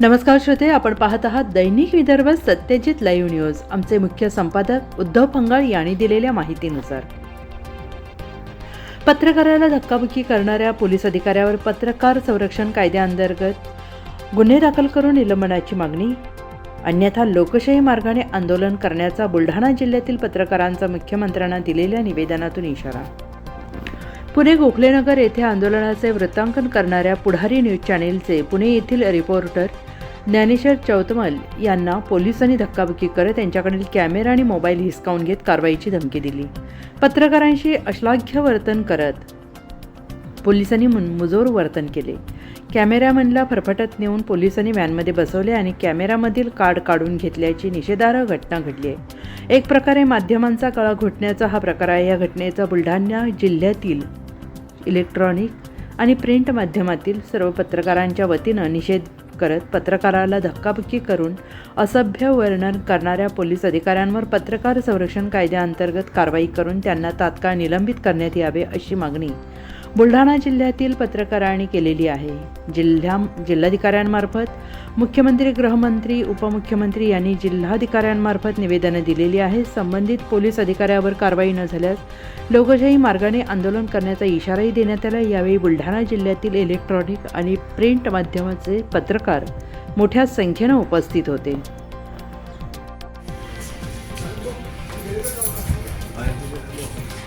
नमस्कार श्रोते आपण पाहत आहात दैनिक विदर्भ सत्यजित लाईव्ह न्यूज. आमचे मुख्य संपादक उद्धव पंगाळ यांनी दिलेल्या माहितीनुसार. पत्रकाराला धक्काबुक्की करणाऱ्या पोलीस अधिकाऱ्यावर पत्रकार संरक्षण कायद्याअंतर्गत गुन्हे दाखल करून निलंबनाची मागणी अन्यथा लोकशाही मार्गाने आंदोलन करण्याचा बुलढाणा जिल्ह्यातील पत्रकारांचा मुख्यमंत्र्यांना दिलेल्या निवेदनातून इशारा. पुणे गोखलेनगर येथे आंदोलनाचे वृत्तांकन करणाऱ्या पुढारी न्यूज चॅनेलचे पुणे येथील रिपोर्टर ज्ञानेश्वर चौतमल यांना पोलिसांनी धक्काबुक्की करत त्यांच्याकडील कॅमेरा आणि मोबाईल हिसकावून घेत कारवाईची धमकी दिली. पत्रकारांशी अश्लाघ्य वर्तन करत पोलिसांनी मुजोर वर्तन केले. कॅमेरामनला फरफटत नेऊन पोलिसांनी व्हॅनमध्ये बसवले आणि कॅमेरामधील कार्ड काढून घेतल्याची निषेधार्ह घटना घडली आहे. एक प्रकारे माध्यमांचा कळा घोटण्याचा हा प्रकार आहे. या घटनेचा बुलढाणा जिल्ह्यातील इलेक्ट्रॉनिक आणि प्रिंट माध्यमातील सर्व पत्रकारांच्या वतीनं निषेध करत पत्रकाराला धक्काबुक्की करून असभ्य वर्णन करणाऱ्या पोलीस अधिकाऱ्यांवर पत्रकार संरक्षण कायद्याअंतर्गत कारवाई करून त्यांना तात्काळ निलंबित करण्यात यावे अशी मागणी. बुलढाणा जिल्ह्यातील पत्रकारांनी केलेली आहे. जिल्ह्या जिल्हाधिकाऱ्यांमार्फत मुख्यमंत्री गृहमंत्री उपमुख्यमंत्री यांनी जिल्हाधिकाऱ्यांमार्फत निवेदनं दिलेली आहे संबंधित पोलीस अधिकाऱ्यावर कारवाई न झाल्यास लोकशाही मार्गाने आंदोलन करण्याचा इशाराही देण्यात आला. यावेळी बुलढाणा जिल्ह्यातील इलेक्ट्रॉनिक आणि प्रिंट माध्यमाचे पत्रकार मोठ्या संख्येनं उपस्थित होते.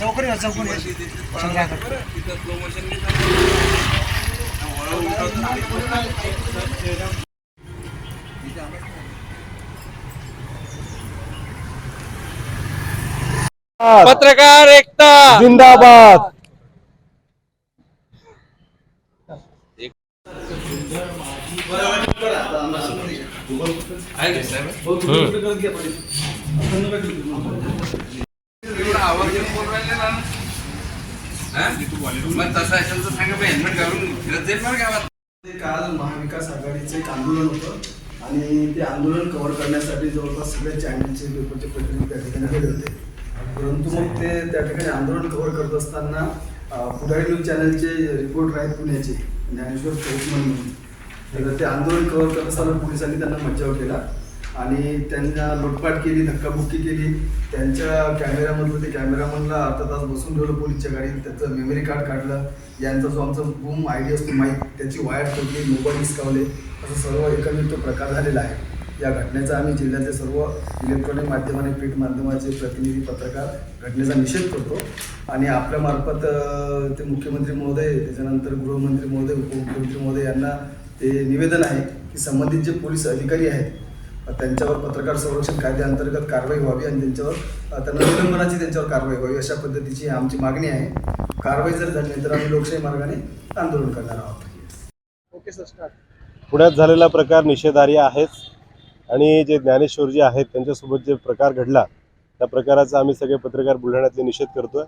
चौकडी चौकडी पत्रकार एकता। जिंदाबाद। आवाज येऊन बोल राहिले ना? मग तसं असेल तर सांगा हेल्मेट घालून फिरत जाईल ना गावात. ते काल महाविकास आघाडीचं एक आंदोलन होतं आणि ते आंदोलन कव्हर करण्यासाठी जवळपास सगळ्या चॅनलचे पेपरचे प्रतिनिधी त्या ठिकाणी गेले होते. परंतु मग ते त्या ठिकाणी आंदोलन कव्हर करत असताना पुढारी न्यूज चॅनलचे रिपोर्टर आहेत पुण्याचे ज्ञानेश्वर चौक म्हणून. ते आंदोलन कव्हर करत असताना पोलिसांनी त्यांना मज्जाव केला. आणि त्यांना लुटपाट केली धक्काबुक्की केली. त्यांच्या कॅमेऱ्यामधलं ते कॅमेरामनला अर्धा तास बसून ठेवलं पोलीसच्या गाडीत. त्याचं मेमरी कार्ड काढलं. यांचा जो आमचा बूम आय डी असतो माईक त्याची वायर तोडली मोबाईल हिसकावले. असं सर्व एकंदरीत तो प्रकार झालेला आहे. या घटनेचा आम्ही जिल्ह्याचे सर्व इलेक्ट्रॉनिक माध्यम आणि प्रिंट माध्यमाचे प्रतिनिधी पत्रकार घटनेचा निषेध करतो. आणि आपल्यामार्फत ते मुख्यमंत्री महोदय त्याच्यानंतर गृहमंत्री महोदय उपमुख्यमंत्री महोदय यांना ते निवेदन आहे की संबंधित जे पोलीस अधिकारी आहेत त्यांच्यावर पत्रकार संरक्षण कायद्याअंतर्गत कारवाई व्हावी आणि त्यांच्यावर त्यांना निलंबनाची त्यांच्यावर कारवाई व्हावी अशा पद्धतीची आमची मागणी आहे. कारवाई जर झाली नाही तर आम्ही लोकशाही मार्गाने आंदोलन करणार आहोत. ओके सर स्टार्ट पुण्यात झालेला प्रकार निषेधार्ह आहेच आणि जे ज्ञानेश्वरजी आहेत त्यांच्यासोबत जे प्रकार घडला त्या प्रकाराचा आम्ही सगळे पत्रकार बुलढाण्यातले निषेध करतोय.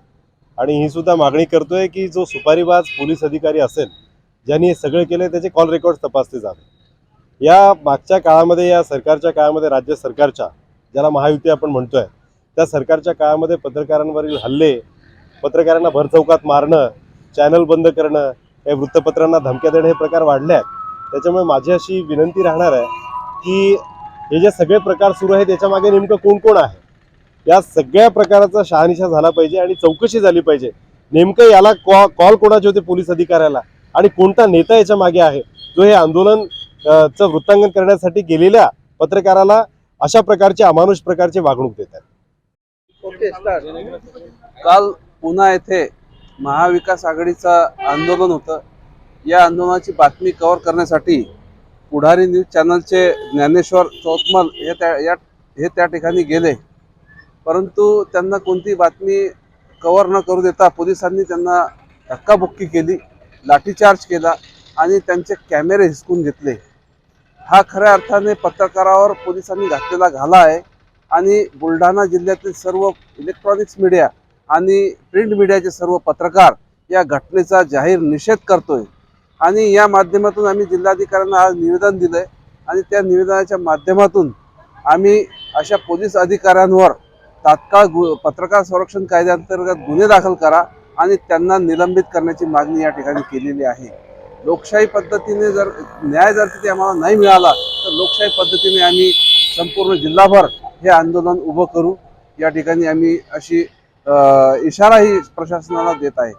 आणि ही सुद्धा मागणी करतोय की जो सुपारीबाज पोलीस अधिकारी असेल ज्यांनी हे सगळं केलं त्याचे कॉल रेकॉर्ड तपासले जावे. या मागच्या काळामध्ये या सरकारच्या काळामध्ये राज्य सरकारच्या ज्याला महायुती आपण म्हणतोय त्या सरकारच्या काळामध्ये पत्रकारांवरील हल्ले पत्रकारांना भरचौकात मारणं चॅनल बंद करणं काही वृत्तपत्रांना धमक्या देणं हे प्रकार वाढले आहेत त्याच्यामुळे माझी अशी विनंती राहणार आहे की हे जे सगळे प्रकार सुरू आहेत त्याच्यामागे नेमकं कोण कोण आहे? या सगळ्या प्रकाराचा शहानिशा झाला पाहिजे आणि चौकशी झाली पाहिजे. नेमकं याला कॉ कॉल कोणाचे होते पोलीस अधिकाऱ्याला? आणि कोणता नेता याच्या मागे आहे? जो हे आंदोलन चं वृत्तांकन करण्यासाठी गेलेल्या पत्रकाराला अशा प्रकारचे अमानुष प्रकारचे वागणूक देत आहेत. ओके काल पुन्हा येथे महाविकास आघाडीचं आंदोलन होतं. या आंदोलनाची बातमी कव्हर करण्यासाठी पुढारी न्यूज चॅनलचे ज्ञानेश्वर चौतमल हे त्या या हे त्या ठिकाणी गेले. परंतु त्यांना कोणती बातमी कव्हर न करू देता पोलिसांनी त्यांना धक्काबुक्की केली लाठीचार्ज केला आणि त्यांचे कॅमेरे हिसकून घेतले. हा खऱ्या अर्थाने पत्रकारावर पोलिसांनी घातलेला घाला आहे आणि बुलढाणा जिल्ह्यातील सर्व इलेक्ट्रॉनिक्स मीडिया आणि प्रिंट मीडियाचे सर्व पत्रकार या घटनेचा जाहीर निषेध करतोय. आणि या माध्यमातून आम्ही जिल्हाधिकाऱ्यांना आज निवेदन दिलं आहे आणि त्या निवेदनाच्या माध्यमातून आम्ही अशा पोलीस अधिकाऱ्यांवर तात्काळ गु पत्रकार संरक्षण कायद्याअंतर्गत गुन्हे दाखल करा आणि त्यांना निलंबित करण्याची मागणी या ठिकाणी केलेली आहे. लोकशाही पद्धतीने जर न्याय जर तिथे आम्हाला नाही मिळाला तर लोकशाही पद्धतीने आम्ही संपूर्ण जिल्हाभर हे आंदोलन उभं करू. या ठिकाणी आम्ही अशी इशाराही प्रशासनाला देत आहे.